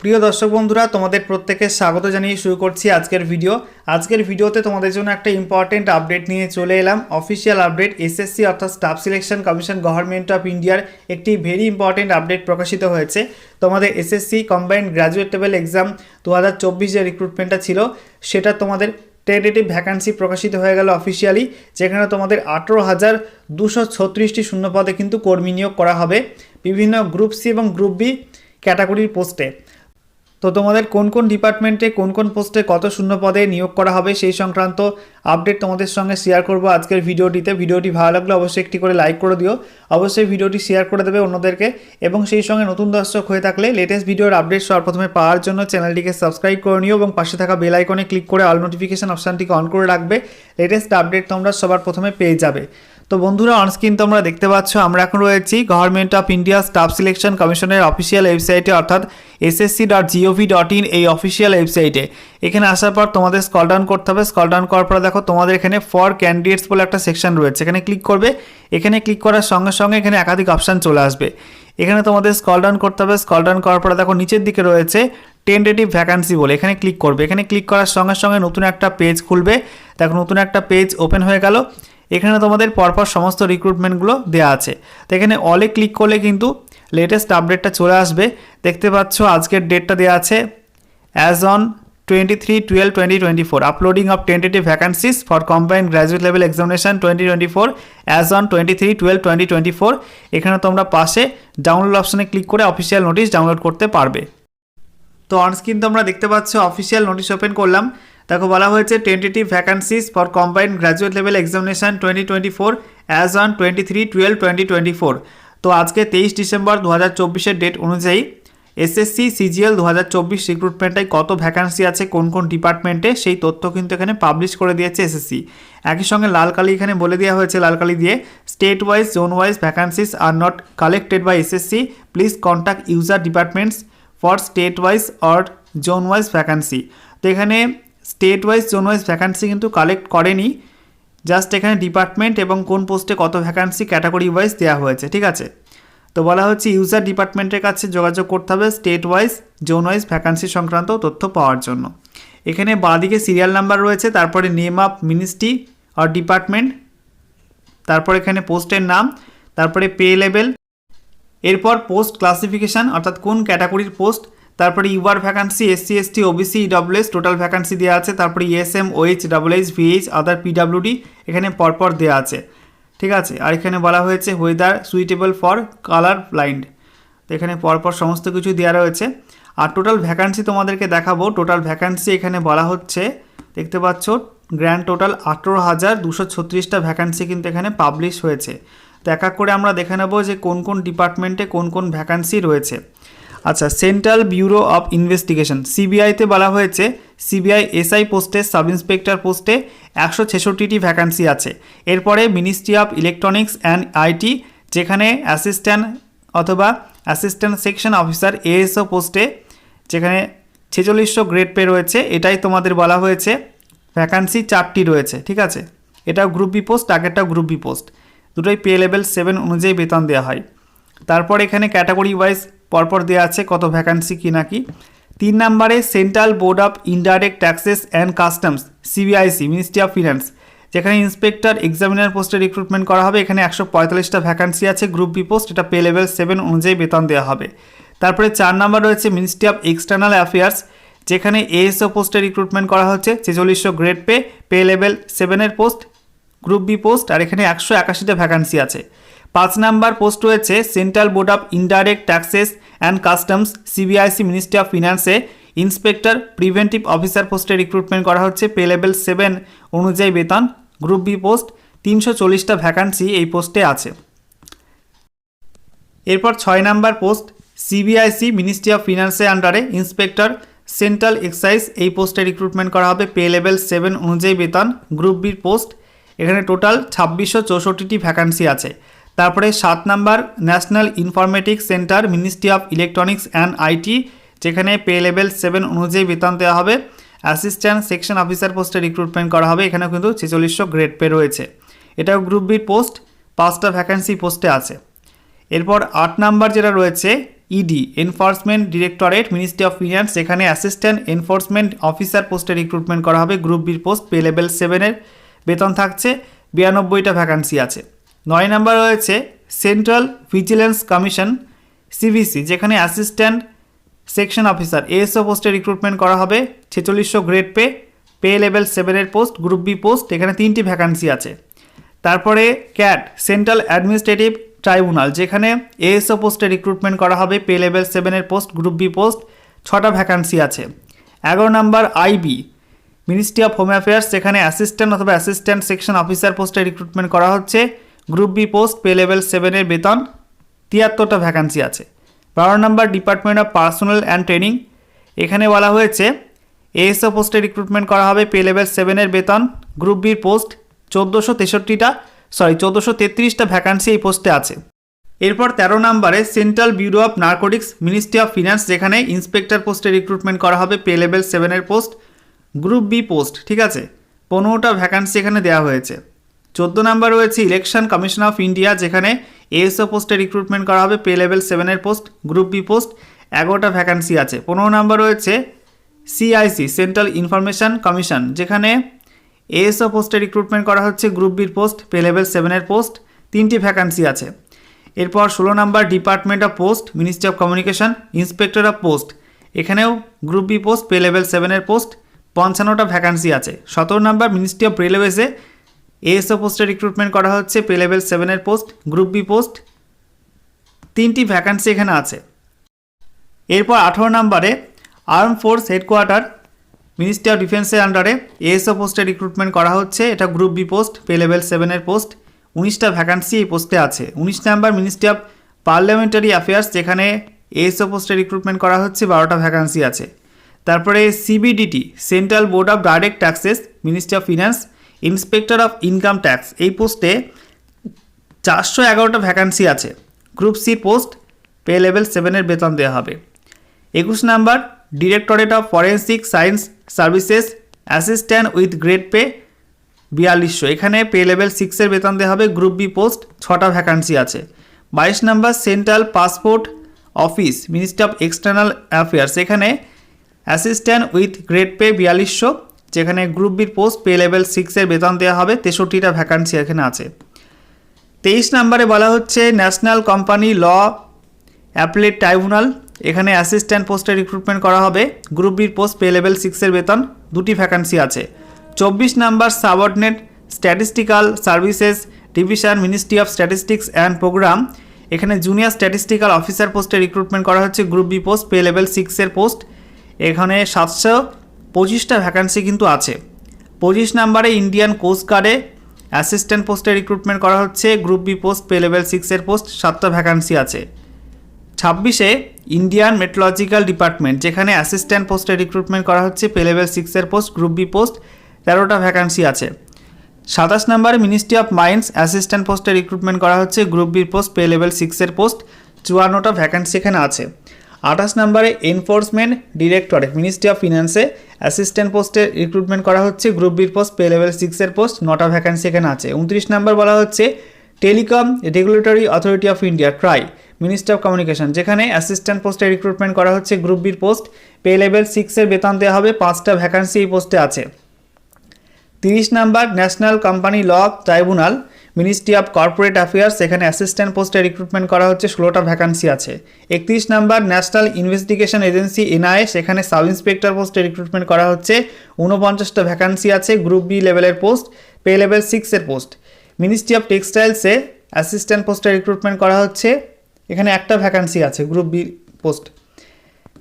প্রিয় দর্শক বন্ধুরা, তোমাদের প্রত্যেকে স্বাগত জানিয়ে শুরু করছি আজকের ভিডিও আজকের ভিডিওতে তোমাদের জন্য একটা ইম্পর্টেন্ট আপডেট নিয়ে চলে এলাম। অফিসিয়াল আপডেট এসএসসি অর্থাৎ staff selection commission government of ইন্ডিয়ার একটি ভেরি ইম্পর্টেন্ট আপডেট প্রকাশিত হয়েছে। তোমাদের SSC combined graduate level exam দু হাজার চব্বিশ যে রিক্রুটমেন্টটা ছিল। সেটা তোমাদের টেন্টেটিভ ভ্যাকান্সি প্রকাশিত হয়ে গেল অফিসিয়ালি যেখানে তোমাদের আঠেরো হাজার দুশো ছত্রিশটি শূন্য পদে কিন্তু কর্মী নিয়োগ করা হবে। বিভিন্ন গ্রুপ সি এবং গ্রুপ বি ক্যাটাগরির পোস্টে তো তোমাদের কোন কোন ডিপার্টমেন্টে কোন কোন পোস্টে কত শূন্য পদে নিয়োগ করা হবে সেই সংক্রান্ত আপডেট তোমাদের সঙ্গে শেয়ার করব আজকের ভিডিওটিতে। ভিডিওটি ভালো লাগলে অবশ্যই একটি করে লাইক করে দিও। অবশ্যই ভিডিওটি শেয়ার করে দেবে অন্যদেরকে। এবং সেই সঙ্গে নতুন দর্শক হয়ে থাকলে লেটেস্ট ভিডিওর আপডেট সবার প্রথমে পাওয়ার জন্য চ্যানেলটিকে সাবস্ক্রাইব করে নিও এবং পাশে থাকা বেল আইকনে ক্লিক করে অল নোটিফিকেশন অপশানটিকে অন করে রাখবে। লেটেস্ট আপডেট তোমরা সবার প্রথমে পেয়ে যাবে। তো বন্ধুরা অনস্ক্রিন তোমরা দেখতে পাচ্ছ, আমরা এখন রয়েছি government of India staff selection কমিশনের অফিসিয়াল ওয়েবসাইটে অর্থাৎ SSC dot G O V dot in এই অফিসিয়াল ওয়েবসাইটে এখানে আসার পর তোমাদের স্কল ডাউন করতে হবে। স্কল ডাউন করার পর দেখো, তোমাদের এখানে ফর ক্যান্ডিডেটস বলে একটা সেকশন রয়েছে। এখানে ক্লিক করবে। এখানে ক্লিক করার সঙ্গে সঙ্গে এখানে একাধিক অপশান চলে আসবে। এখানে তোমাদের স্কল ডাউন করতে হবে। স্কল ডাউন করার পরে দেখো, নিচের দিকে রয়েছে টেন্টেটিভ ভ্যাকান্সি বলে। এখানে ক্লিক করবে। এখানে ক্লিক করার সঙ্গে সঙ্গে নতুন একটা পেজ খুলবে। দেখো, নতুন একটা পেজ ওপেন হয়ে গেল। এখানে তোমাদের পরপর সমস্ত রিক্রুটমেন্টগুলো দেওয়া আছে। তো এখানে অলে ক্লিক করলে কিন্তু লেটেস্ট আপডেটটা চলে আসবে। দেখতে পাচ্ছ আজকের ডেটটা দেওয়া আছে as on twenty three twelve twenty twenty four uploading of tentative vacancies for combined graduate level examination twenty twenty four as on twenty three twelve twenty twenty four এখানে তোমরা পাশে ডাউনলোড অপশানে ক্লিক করে অফিসিয়াল নোটিশ ডাউনলোড করতে পারবে। তো onscreen তোমরা দেখতে পাচ্ছ অফিসিয়াল নোটিশ ওপেন করলাম। দেখো বলা হয়েছে tentative vacancies for combined graduate level examination twenty twenty four as on twenty three twelve twenty twenty four তো আজকে তেইশ ডিসেম্বর দু হাজার চব্বিশের ডেট অনুযায়ী এসএসসি সিজিএল দু হাজার চব্বিশ রিক্রুটমেন্টে কত ভ্যাকান্সি আছে, কোন কোন ডিপার্টমেন্টে সেই তথ্য কিন্তু এখানে পাবলিশ করে দিয়েছে এসএসসি একই সঙ্গে লাল কালি এখানে বলে দেওয়া হয়েছে লাল কালি দিয়ে state wise zone wise vacancies are not collected by SSC please contact user departments for state wise or zone wise vacancy তো এখানে state wise zone wise vacancy কিন্তু কালেক্ট করেনি। জাস্ট এখানে ডিপার্টমেন্ট এবং কোন পোস্টে কত ভ্যাকান্সি ক্যাটাগরি ওয়াইজ দেওয়া হয়েছে, ঠিক আছে? তো বলা হচ্ছে ইউজার ডিপার্টমেন্টের কাছে যোগাযোগ করতে হবে state wise zone wise vacancy সংক্রান্ত তথ্য পাওয়ার জন্য। এখানে বাঁদিকে সিরিয়াল নাম্বার রয়েছে, তারপরে name of ministry or department তারপর এখানে পোস্টের নাম, তারপরে পে লেভেল এরপর পোস্ট ক্লাসিফিকেশান অর্থাৎ কোন ক্যাটাগরির পোস্ট তারপরে UR vacancy SC ST OBC EWS total vacancy দেওয়া আছে। তারপরে ESM OH H VH other PWD এখানে পরপর দেওয়া আছে। ঠিক আছে? আর এখানে বলা হয়েছে whether suitable for colour blind তো এখানে পরপর সমস্ত কিছু দেওয়া রয়েছে। আর টোটাল ভ্যাকান্সি তোমাদেরকে দেখাবো। টোটাল ভ্যাকান্সি এখানে বলা হচ্ছে, দেখতে পাচ্ছ গ্র্যান্ড টোটাল আঠেরো হাজার দুশো ছত্রিশটা ভ্যাকান্সি কিন্তু এখানে পাবলিশ হয়েছে। তো এক এক করে আমরা দেখে নেব যে কোন কোন ডিপার্টমেন্টে কোন কোন ভ্যাকান্সি রয়েছে। আচ্ছা সেন্ট্রাল ব্যুরো অফ ইনভেস্টিগেশন সিবিআইতে বলা হয়েছে সিবিআই এসআই পোস্টে সাব ইন্সপেক্টর পোস্টে একশো ছেষট্টিটি ভ্যাকান্সি আছে। এরপরে ministry of electronics and IT যেখানে অ্যাসিস্ট্যান্ট অথবা অ্যাসিস্ট্যান্ট সেকশন অফিসার এএসও পোস্টে, যেখানে ছেচল্লিশশো গ্রেড পে রয়েছে, এটাই তোমাদের বলা হয়েছে ভ্যাকান্সি চারটি রয়েছে, ঠিক আছে? এটাও গ্রুপ বি পোস্ট আগেরটাও গ্রুপ বি পোস্ট দুটোই পে লেভেল সেভেন অনুযায়ী বেতন দেওয়া হয়। তারপর এখানে ক্যাটাগরি ওয়াইজ পরপর দেওয়া আছে কত ভ্যাকান্সি কি নাকি তিন নম্বরে central board of indirect taxes and customs CBIC ministry of finance যেখানে ইন্সপেক্টর এক্সামিনার পোস্টে রিক্রুটমেন্ট করা হবে। এখানে একশো পঁয়তাল্লিশটা ভ্যাকান্সি আছে গ্রুপ বি পোস্ট এটা পে লেভেল সেভেন অনুযায়ী বেতন দেওয়া হবে। তারপরে চার নম্বর রয়েছে মিনিস্ট্রি অফ এক্সটার্নাল অ্যাফেয়ার্স যেখানে এএসও পোস্টে রিক্রুটমেন্ট করা হচ্ছে, ছেচল্লিশশো গ্রেড পে পে লেভেল সেভেনের পোস্ট গ্রুপ বি পোস্ট আর এখানে একশো একাশিটা ভ্যাকান্সি আছে। পাঁচ নাম্বার পোস্ট রয়েছে central board of indirect taxes and customs CBIC ministry of ফিনান্সে inspector, preventive officer পোস্টে রিক্রুটমেন্ট করা হচ্ছে। পে লেভেল সেভেন অনুযায়ী বেতন গ্রুপ বি পোস্ট তিনশো চল্লিশটা ভ্যাকান্সি এই পোস্টে আছে। এরপর ছয় number post CBIC ministry of ফিনান্সের আন্ডারে ইন্সপেক্টর সেন্ট্রাল এক্সাইজ এই পোস্টে রিক্রুটমেন্ট করা হবে। পে লেভেল সেভেন অনুযায়ী বেতন গ্রুপ বির পোস্ট এখানে টোটাল ছাব্বিশশো চৌষট্টিটি ভ্যাকান্সি আছে। তারপরে সাত number national informatics centre, ministry of electronics and IT, যেখানে পে লেভেল সেভেন অনুযায়ী বেতন দেওয়া হবে। অ্যাসিস্ট্যান্ট সেকশন অফিসার পোস্টে রিক্রুটমেন্ট করা হবে। এখানেও কিন্তু ছেচল্লিশশো গ্রেড পে রয়েছে। এটাও গ্রুপ বির পোস্ট পাঁচটা ভ্যাকান্সি পোস্টে আছে। এরপর আট নাম্বার যেটা রয়েছে ED enforcement directorate ministry of finance এখানে অ্যাসিস্ট্যান্ট এনফোর্সমেন্ট অফিসার পোস্টে রিক্রুটমেন্ট করা হবে। গ্রুপ বির পোস্ট পে লেভেল সেভেনের বেতন থাকছে। বিরানব্বইটা ভ্যাকান্সি আছে। নয় নাম্বার রয়েছে সেন্ট্রাল ভিজিলেন্স কমিশন সিভিসি যেখানে অ্যাসিস্ট্যান্ট সেকশন অফিসার এএসও পোস্টে রিক্রুটমেন্ট করা হবে, ছেচল্লিশশো গ্রেড পে পে লেভেল সেভেনের পোস্ট গ্রুপ বি পোস্ট এখানে তিনটি ভ্যাকান্সি আছে। তারপরে ক্যাট সেন্ট্রাল অ্যাডমিনিস্ট্রেটিভ ট্রাইব্যুনাল যেখানে এএসও পোস্টে রিক্রুটমেন্ট করা হবে পে লেভেল সেভেনের পোস্ট গ্রুপ বি পোস্ট ছটা ভ্যাকান্সি আছে। এগারো number IB ministry of home affairs সেখানে অ্যাসিস্ট্যান্ট অথবা অ্যাসিস্ট্যান্ট সেকশন অফিসার পোস্টে রিক্রুটমেন্ট করা হচ্ছে group B post, pay level সেভেনের বেতন, তিয়াত্তরটা ভ্যাকান্সি আছে। বারো নম্বর department of personal and training, এখানে বলা হয়েছে, এএসও পোস্টে রিক্রুটমেন্ট করা হবে, পে লেভেল সেভেনের বেতন, গ্রুপ বির পোস্ট, চোদ্দোশো তেষট্টিটা সরি চোদ্দোশো তেত্রিশটা ভ্যাকান্সি এই পোস্টে আছে। এরপর তেরো নম্বরে central bureau of narcotics ministry of finance যেখানে ইন্সপেক্টর পোস্টে রিক্রুটমেন্ট করা হবে, পে লেভেল সেভেনের পোস্ট, গ্রুপ বি পোস্ট, ঠিক আছে? পনেরোটা ভ্যাকান্সি এখানে দেওয়া হয়েছে। চোদ্দ নাম্বার রয়েছে ইলেকশন কমিশন অফ ইন্ডিয়া, যেখানে এএসও পোস্টে রিক্রুটমেন্ট করা হবে পে লেভেল সেভেনের পোস্ট গ্রুপ বি পোস্ট এগারোটা ভ্যাকান্সি আছে। পনেরো নাম্বার রয়েছে সিআইসি সেন্ট্রাল ইনফরমেশন কমিশন যেখানে এএসও পোস্টে রিক্রুটমেন্ট করা হচ্ছে গ্রুপ বির পোস্ট পে লেভেল সেভেনের পোস্ট তিনটি ভ্যাকান্সি আছে। এরপর ষোলো number department of post ministry of communication inspector of post এখানেও group B post pay level সেভেনের পোস্ট পঞ্চান্নটা ভ্যাকান্সি আছে। সতেরো নাম্বার মিনিস্ট্রি অফ রেলওয়েজে এএসও পোস্টে রিক্রুটমেন্ট করা হচ্ছে পে লেভেল সেভেনের পোস্ট গ্রুপ বি পোস্ট তিনটি ভ্যাকান্সি এখানে আছে। এরপর আঠেরো নম্বরে arm force headquarter ministry of ডিফেন্সের আন্ডারে এএসও পোস্টে রিক্রুটমেন্ট করা হচ্ছে, এটা group B post pay level সেভেনের পোস্ট উনিশটা ভ্যাকান্সি এই পোস্টে আছে। উনিশ number ministry of parliamentary affairs যেখানে এএসও পোস্টে রিক্রুটমেন্ট করা হচ্ছে, বারোটা ভ্যাকান্সি আছে। তারপরে CBDT central board of direct taxes ministry of finance inspector of income tax, এই পোস্টে চারশো এগারোটা ভ্যাকান্সি আছে। Group C post pay level সেভেনের বেতন দেওয়া হবে। একুশ number, directorate of forensic science services assistant with grade pay বিয়াল্লিশশো। এখানে পে লেভেল সিক্সের বেতন দেওয়া হবে, গ্রুপ বি পোস্ট ছটা ভ্যাকান্সি আছে। বাইশ number, central passport office, ministry of external affairs, এখানে অ্যাসিস্ট্যান্ট উইথ গ্রেড পে বিয়াল্লিশশো। যেখানে গ্রুপ বির পোস্ট পে লেভেল সিক্সের বেতন দেওয়া হবে, তেষট্টিটা ভ্যাকান্সি এখানে আছে। তেইশ নম্বরে বলা হচ্ছে national company law appellate tribunal এখানে অ্যাসিস্ট্যান্ট পোস্টে রিক্রুটমেন্ট করা হবে। গ্রুপ বির পোস্ট পে লেভেল সিক্সের বেতন, দুটি ভ্যাকান্সি আছে। চব্বিশ number subordinate statistical services division ministry of statistics and programme এখানে জুনিয়র স্ট্যাটিস্টিক্যাল অফিসার পোস্টে রিক্রুটমেন্ট করা হচ্ছে। Group B post pay level সিক্সের পোস্ট এখানে সাতশো পঁচিশটা ভ্যাকান্সি কিন্তু আছে। পঁচিশ নাম্বারে ইন্ডিয়ান কোস্ট গার্ডে অ্যাসিস্ট্যান্ট পোস্টে রিক্রুটমেন্ট করা হচ্ছে group B post pay level সিক্সের পোস্ট সাতটা ভ্যাকান্সি আছে। ছাব্বিশে ইন্ডিয়ান মেট্রোলজিক্যাল ডিপার্টমেন্ট যেখানে অ্যাসিস্ট্যান্ট পোস্টে রিক্রুটমেন্ট করা হচ্ছে পে লেভেল সিক্সের পোস্ট গ্রুপ বি পোস্ট তেরোটা ভ্যাকান্সি আছে। সাতাশ নম্বরে মিনিস্ট্রি অফ মাইন্স অ্যাসিস্ট্যান্ট পোস্টে রিক্রুটমেন্ট করা হচ্ছে group B post pay level সিক্সের পোস্ট চুয়ান্নটা ভ্যাকান্সি এখানে আছে। আঠাশ নম্বরে এনফোর্সমেন্ট ডিরেক্টরেট মিনিস্ট্রি অফ ফিন্যান্সে অ্যাসিস্ট্যান্ট পোস্টে রিক্রুটমেন্ট করা হচ্ছে গ্রুপ বির পোস্ট পে লেভেল সিক্সের পোস্ট নটা ভ্যাকান্সি এখানে আছে। উনত্রিশ নম্বর বলা হচ্ছে telecom regulatory authority of India TRAI ministry of communication যেখানে অ্যাসিস্ট্যান্ট পোস্টে রিক্রুটমেন্ট করা হচ্ছে গ্রুপ বির পোস্ট পে লেভেল সিক্সের বেতন দেওয়া হবে, পাঁচটা ভ্যাকান্সি এই পোস্টে আছে। তিরিশ number national company law tribunal ministry of corporate affairs সেখানে অ্যাসিস্ট্যান্ট পোস্টে রিক্রুটমেন্ট করা হচ্ছে, ষোলোটা ভ্যাকান্সি আছে। একত্রিশ number national investigation agency NIA সেখানে সাব ইন্সপেক্টর পোস্টে রিক্রুটমেন্ট করা হচ্ছে। ঊনপঞ্চাশটা ভ্যাকান্সি আছে গ্রুপ বি লেভেলের পোস্ট পে লেভেল সিক্সের পোস্ট মিনিস্ট্রি অফ টেক্সটাইলসে অ্যাসিস্ট্যান্ট পোস্টে রিক্রুটমেন্ট করা হচ্ছে। এখানে একটা ভ্যাকান্সি আছে গ্রুপ বি পোস্ট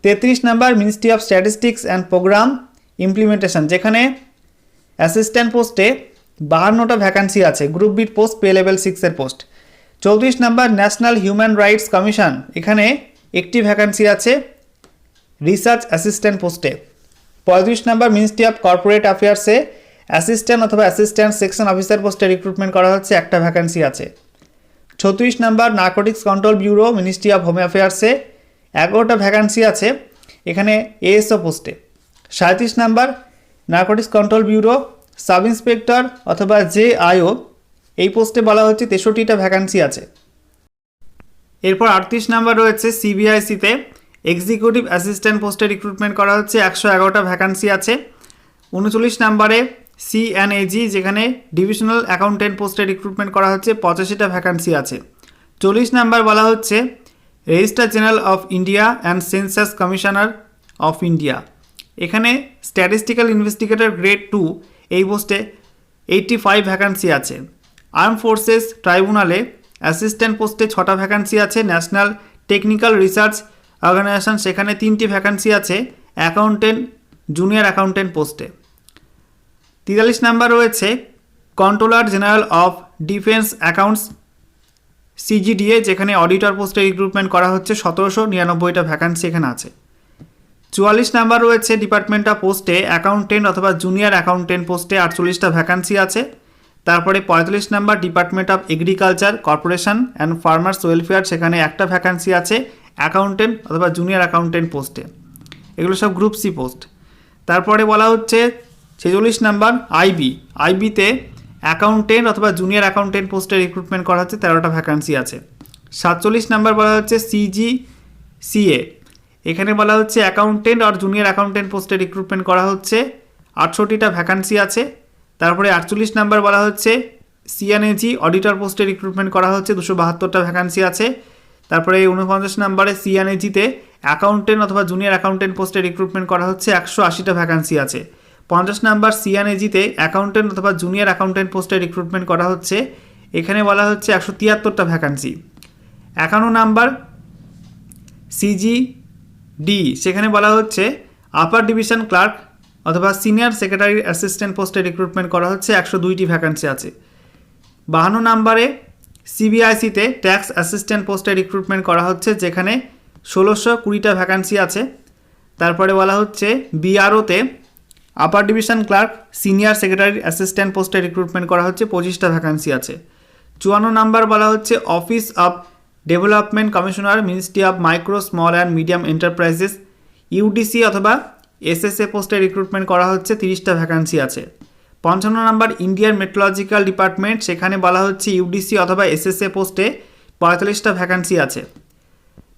তেত্রিশ number ministry of statistics and programme implementation যেখানে অ্যাসিস্ট্যান্ট পোস্টে বাহান্নটা ভ্যাকান্সি আছে গ্রুপ বির পোস্ট পে লেভেল সিক্সের পোস্ট চৌত্রিশ number national human rights commission এখানে একটি ভ্যাকান্সি আছে রিসার্চ অ্যাসিস্ট্যান্ট পোস্টে পঁয়ত্রিশ নাম্বার মিনিস্ট্রি অফ কর্পোরেট অ্যাফেয়ার্সে অ্যাসিস্ট্যান্ট অথবা অ্যাসিস্ট্যান্ট সেকশন অফিসার পোস্টে রিক্রুটমেন্ট করা হচ্ছে, একটা ভ্যাকান্সি আছে। ছত্রিশ number narcotics control bureau ministry of home অ্যাফেয়ার্সে এগারোটা ভ্যাকান্সি আছে, এখানে এএসও পোস্টে সাঁত্রিশ number narcotics control bureau sub inspector অথবা জে আইও, এই পোস্টে বলা হচ্ছে তেষট্টিটা ভ্যাকান্সি আছে। এরপর আটত্রিশ নাম্বার রয়েছে সিবিআইসিতে। এক্সিকিউটিভ অ্যাসিস্ট্যান্ট পোস্টে রিক্রুটমেন্ট করা হচ্ছে, একশো এগারোটা ভ্যাকান্সি আছে। উনচল্লিশ নাম্বারে সিএনএজি যেখানে ডিভিশনাল অ্যাকাউন্টেন্ট পোস্টে রিক্রুটমেন্ট করা হচ্ছে, পঁচাশিটা ভ্যাকান্সি আছে। চল্লিশ নাম্বার বলা হচ্ছে registrar general of India and census commissioner of India এখানে স্ট্যাটিস্টিক্যাল ইনভেস্টিগেটর গ্রেড টু এই পোস্টে এইটটি ফাইভ ভ্যাকান্সি আছে। আর্ম ফোর্সেস ট্রাইব্যুনালে অ্যাসিস্ট্যান্ট পোস্টে ছটা ভ্যাকান্সি আছে। ন্যাশনাল টেকনিক্যাল রিসার্চ অর্গানাইজেশন সেখানে তিনটি ভ্যাকান্সি আছে। অ্যাকাউন্টেন্ট জুনিয়র অ্যাকাউন্টেন্ট পোস্টে তিরাল্লিশ নাম্বার রয়েছে controller general of defence accounts CGDA যেখানে অডিটর পোস্টে রিক্রুটমেন্ট করা হচ্ছে। সতেরোশো নিরানব্বইটা ভ্যাকান্সি এখানে আছে। চুয়াল্লিশ নাম্বার রয়েছে ডিপার্টমেন্ট অফ পোস্টে অ্যাকাউন্টেন্ট অথবা জুনিয়র অ্যাকাউন্টেন্ট পোস্টে আটচল্লিশটা ভ্যাকান্সি আছে। তারপরে পঁয়তাল্লিশ number department of agriculture corporation and farmers welfare সেখানে একটা ভ্যাকান্সি আছে অ্যাকাউন্টেন্ট অথবা জুনিয়র অ্যাকাউন্টেন্ট পোস্টে এগুলো সব গ্রুপ সি পোস্ট তারপরে বলা হচ্ছে ছেচল্লিশ নাম্বার আইবি আইবিতে অ্যাকাউন্টেন্ট অথবা জুনিয়র অ্যাকাউন্টেন্ট পোস্টে রিক্রুটমেন্ট করা হচ্ছে, তেরোটা ভ্যাকান্সি আছে। সাতচল্লিশ নাম্বার বলা হচ্ছে সিজি সিএ এখানে বলা হচ্ছে অ্যাকাউন্টেন্ট আর জুনিয়র অ্যাকাউন্টেন্ট পোস্টে রিক্রুটমেন্ট করা হচ্ছে। আটষট্টিটা ভ্যাকান্সি আছে। তারপরে আটচল্লিশ নাম্বার বলা হচ্ছে সিএনএজি অডিটর পোস্টে রিক্রুটমেন্ট করা হচ্ছে। দুশো বাহাত্তরটা ভ্যাকান্সি আছে। তারপরে উনপঞ্চাশ নাম্বারে সিএনএজিতে অ্যাকাউন্টেন্ট অথবা জুনিয়র অ্যাকাউন্টেন্ট পোস্টে রিক্রুটমেন্ট করা হচ্ছে। একশো আশিটা ভ্যাকান্সি আছে। পঞ্চাশ নাম্বার সিএনএজিতে অ্যাকাউন্টেন্ট অথবা জুনিয়র অ্যাকাউন্টেন্ট পোস্টে রিক্রুটমেন্ট করা হচ্ছে। এখানে বলা হচ্ছে একশো তিয়াত্তরটা ভ্যাকান্সি একান্ন নাম্বার সিজি ডি, সেখানে বলা হচ্ছে আপার ডিভিশন ক্লার্ক অথবা সিনিয়র সেক্রেটারি অ্যাসিস্ট্যান্ট পোস্টে রিক্রুটমেন্ট করা হচ্ছে, একশো দুইটি ভ্যাকান্সি আছে। বাহান্ন নাম্বারে সিবিআইসিতে ট্যাক্স অ্যাসিস্ট্যান্ট পোস্টে রিক্রুটমেন্ট করা হচ্ছে, যেখানে ষোলোশো কুড়িটা ভ্যাকান্সি আছে। তারপরে বলা হচ্ছে বিআরওতে upper division clerk senior secretary assistant পোস্টে রিক্রুটমেন্ট করা হচ্ছে, পঁচিশটা ভ্যাকান্সি আছে। চুয়ান্ন নাম্বার বলা হচ্ছে office of development commissioner ministry of micro small and medium enterprises UDC অথবা এসএসএ পোস্টে রিক্রুটমেন্ট করা হচ্ছে, তিরিশটা ভ্যাকান্সি আছে। পঞ্চান্ন নাম্বার ইন্ডিয়ান মেট্রোলজিক্যাল ডিপার্টমেন্ট সেখানে বলা হচ্ছে ইউডিসি অথবা এসএসএ পোস্টে পঁয়তাল্লিশটা ভ্যাকান্সি আছে।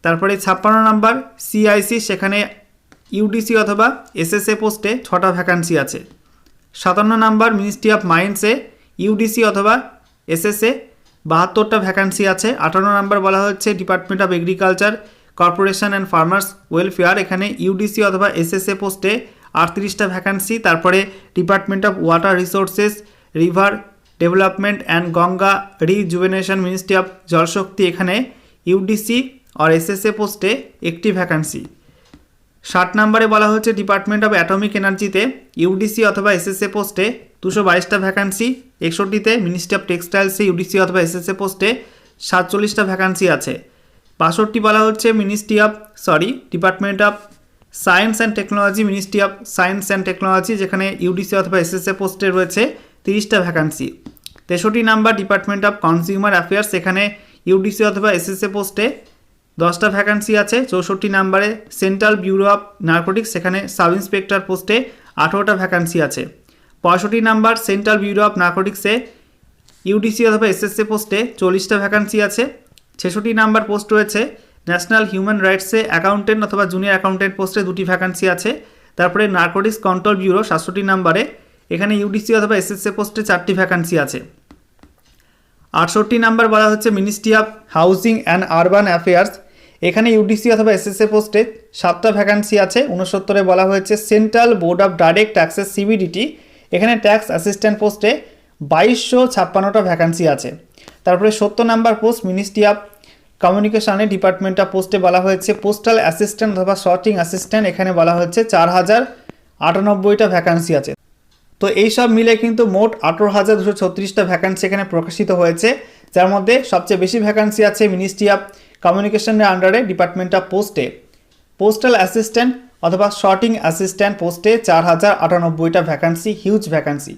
তারপরে ছাপ্পান্ন নাম্বার সিআইসি সেখানে ইউডিসি অথবা এসএসএ পোস্টে ছটা ভ্যাকান্সি আছে। সাতান্ন নাম্বার মিনিস্ট্রি অফ মাইন্সে ইউডিসি অথবা এসএসএ বাহাত্তরটা ভ্যাকান্সি আছে। আটান্ন নাম্বার বলা হচ্ছে department of agriculture corporation and farmers welfare এখানে ইউডিসি অথবা এসএসএ পোস্টে আটত্রিশটা ভ্যাকান্সি তারপরে department of water resources river development and Ganga rejuvenation ministry of Jal Shakti এখানে ইউডিসি আর এসএসএ পোস্টে একটি ভ্যাকান্সি ষাট নম্বরে বলা হচ্ছে ডিপার্টমেন্ট অফ অ্যাটমিক এনার্জিতে ইউডিসি অথবা এসএসএ পোস্টে দুশো বাইশটা ভ্যাকান্সি একষট্টিতে মিনিস্ট্রি অফ টেক্সটাইলসে ইউডিসি অথবা এসএসএ পোস্টে সাতচল্লিশটা ভ্যাকান্সি আছে। বাষট্টি বলা হচ্ছে ministry of sorry department of science and technology ministry of science and technology যেখানে ইউডিসি অথবা এসএসএ পোস্টে রয়েছে তিরিশটা ভ্যাকান্সি তেষট্টি number department of consumer affairs এখানে ইউডিসি অথবা এসএসএ পোস্টে দশটা ভ্যাকান্সি আছে, চৌষট্টি নাম্বারে সেন্ট্রাল ব্যুরো অফ নার্কোটিক্স সেখানে সাব ইন্সপেক্টর পোস্টে আঠেরোটা ভ্যাকান্সি আছে। পঁয়ষট্টি নাম্বার সেন্ট্রাল ব্যুরো অফ নার্কোটিক্সে ইউডিসি অথবা এসএসএ পোস্টে চল্লিশটা ভ্যাকান্সি আছে। ছেষট্টি নাম্বার পোস্ট রয়েছে ন্যাশনাল হিউম্যান রাইটসে অ্যাকাউন্টেন্ট অথবা জুনিয়র অ্যাকাউন্টেন্ট পোস্টে দুটি ভ্যাকান্সি আছে। তারপরে নার্কোটিক্স কন্ট্রোল ব্যুরো সাতষট্টি নাম্বারে এখানে ইউডিসি অথবা এসএসএ পোস্টে চারটি ভ্যাকান্সি আছে। আটষট্টি নাম্বার বলা হচ্ছে ministry of housing and urban affairs এখানে ইউডিসি অথবা এসএসএ পোস্টে সাতটা ভ্যাকান্সি আছে। উনসত্তরে বলা হয়েছে central board of direct taxes CBDT এখানে ট্যাক্স অ্যাসিস্ট্যান্ট পোস্টে বাইশশো ছাপ্পান্নটা ভ্যাকান্সি আছে। তারপরে সত্তর নাম্বার পোস্ট মিনিস্ট্রি অফ কমিউনিকেশনে ডিপার্টমেন্ট অফ পোস্টে বলা হয়েছে পোস্টাল অ্যাসিস্ট্যান্ট অথবা শর্টিং অ্যাসিস্ট্যান্ট এখানে বলা হয়েছে চার হাজার আটানব্বইটা ভ্যাকান্সি আছে। তো এই সব মিলে কিন্তু মোট আঠেরো হাজার দুশো ছত্রিশটা ভ্যাকান্সি এখানে প্রকাশিত হয়েছে। যার মধ্যে সবচেয়ে বেশি ভ্যাকান্সি আছে মিনিস্ট্রি অফ কমিউনিকেশনের আন্ডারে ডিপার্টমেন্ট অফ পোস্টে পোস্টাল অ্যাসিস্ট্যান্ট অথবা শর্টিং অ্যাসিস্ট্যান্ট পোস্টে চার হাজার আটানব্বইটা ভ্যাকান্সি হিউজ ভ্যাকান্সি